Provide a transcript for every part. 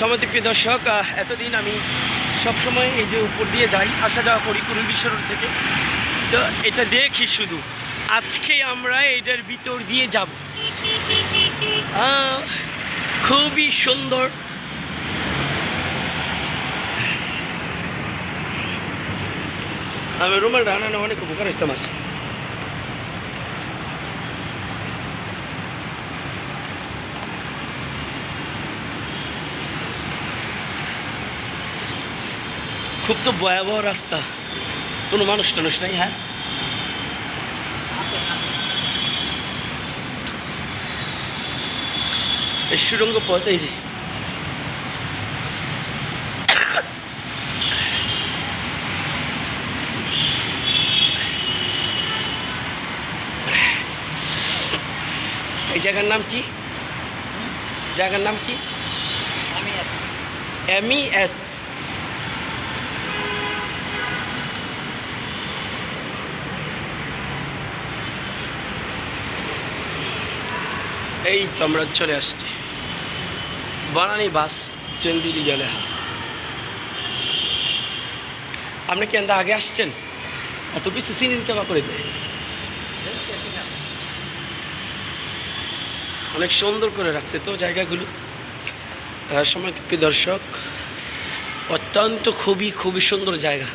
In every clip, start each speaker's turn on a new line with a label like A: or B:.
A: সমাতিপ্রিয় দর্শক এতদিন আমি সবসময় এই যে উপর দিয়ে যাই, আসা যাওয়া করি কুরুল বিশ্ব রোড থেকে। তো এটা দেখি শুধু। আজকে আমরা এটার ভিতর দিয়ে যাব। খুবই সুন্দর। আমি রুমাল রান্না অনেক উপকার হয়েছে আমার। খুব তো ভয়াবহ রাস্তা। কোনো মানুষ টানুষ নাই হ্যাঁ? এই সুরঙ্গ পথ এই যে। এই জায়গার নাম কি? জায়গার নাম কি?
B: আমি
A: এম ই এস এই তো আমরা চলে আসছি। বানানি বাস ট্রেন চেন্দিলি গেলে হ্যাঁ। আপনি কি আগে আসছেন? এত কিছু চিনি দিতে করে দেয়। অনেক সুন্দর করে রাখছে তো জায়গাগুলো। সময় দর্শক, অত্যন্ত খুবই খুবই সুন্দর জায়গা।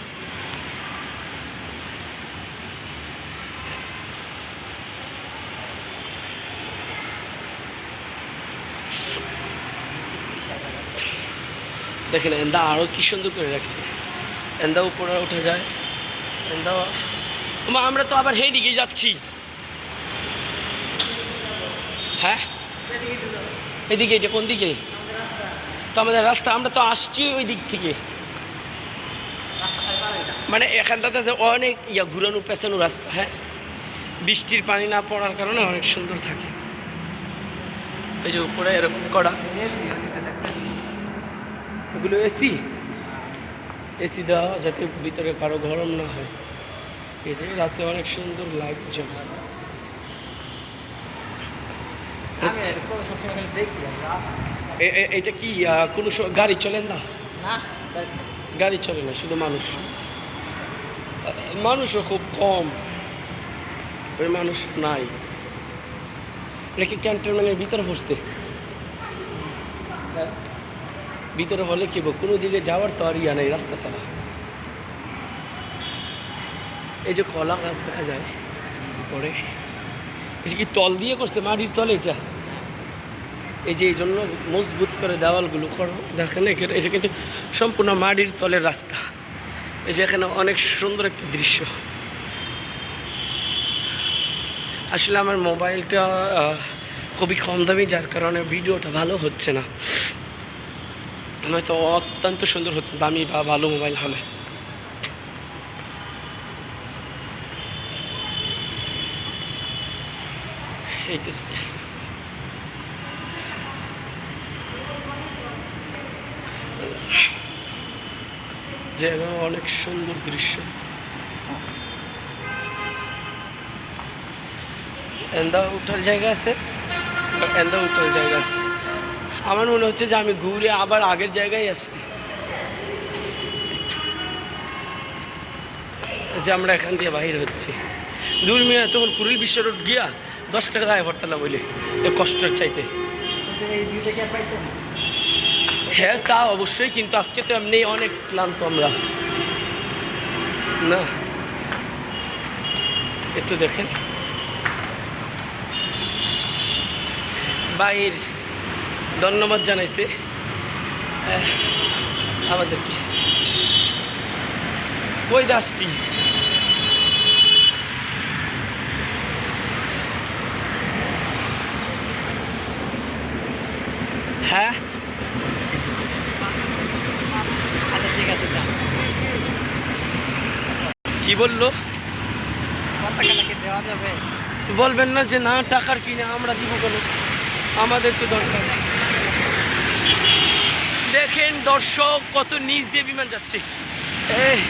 A: দেখেন, এন্দা আরও কি সুন্দর করে রাখছে। এন্দা উপরে উঠে যায়। এন্দা আমরা তো আবার সেই দিকে যাচ্ছি। হ্যাঁ? এদিকে, এটা কোন দিকে? তো আমাদের রাস্তা, আমরা তো আসছি ওই দিক থেকে। মানে এখানটাতে অনেক ইয়া, ঘুরানো পেছানো রাস্তা হ্যাঁ? বৃষ্টির পানি না পড়ার কারণে অনেক সুন্দর থাকে। এই যে উপরে এরকম করা। এগুলো এসি? এসি দেওয়া যাতে ভিতরে কারও গরম না হয়। ঠিক আছে রাতে অনেক সুন্দর লাইট এ- এটা কি কোনো গাড়ি চলেন না? গাড়ি চলে না। শুধু মানুষ। মানুষও খুব কম। ওই মানুষ নাই। এটা কি ক্যান্টনমেন্টের ভিতরে পড়ছে হ্যাঁ? ভিতরে হলে কি কোনো দিকে যাওয়ার তো আর ইয়া নেই, রাস্তা ছাড়া। এই যে কলা গাছ দেখা যায় পরে এটা কি তল দিয়ে করছে, মাটির তলে এটা? এই যে এই জন্য মজবুত করে দেওয়ালগুলো করো। দেখেন এটা কিন্তু সম্পূর্ণ মাটির তলের রাস্তা। এই যে এখানে অনেক সুন্দর একটা দৃশ্য। আসলে আমার মোবাইলটা খুবই কম দামি, যার কারণে ভিডিওটা ভালো হচ্ছে না। নয়তো অত্যন্ত সুন্দর হতো, দামি বা ভালো মোবাইল হলে জায়গা অনেক সুন্দর দৃশ্য। এন্দা উঠার জায়গা আছে? এন্দা উঠার জায়গা আছে? আমার মনে হচ্ছে যে আমি ঘুরে আবার আগের জায়গায় আসছি। যে আমরা এখান দিয়ে বাহির হচ্ছি। দূর মিনা তখন কুড়িল বিশ্ব রোড গিয়া দশ টাকা দায় ভরতালাম বলে, এ কষ্টের চাইতে। হ্যাঁ তা অবশ্যই, কিন্তু আজকে তো এমনি অনেক ক্লান্ত আমরা। না। একটু দেখেন। বাইর ধন্যবাদ জানাইছে। আহ, আমাদেরকে কই দাসটি হ্যাঁ?
B: আচ্ছা ঠিক আছে
A: কি বলল?
B: দেওয়া যাবে।
A: বলবেন না যে না টাকার কিনে আমরা দিব কেন? আমাদের তো দরকার দেখেন দর্শক কত নিচ দিয়ে বিমান যাচ্ছে। এই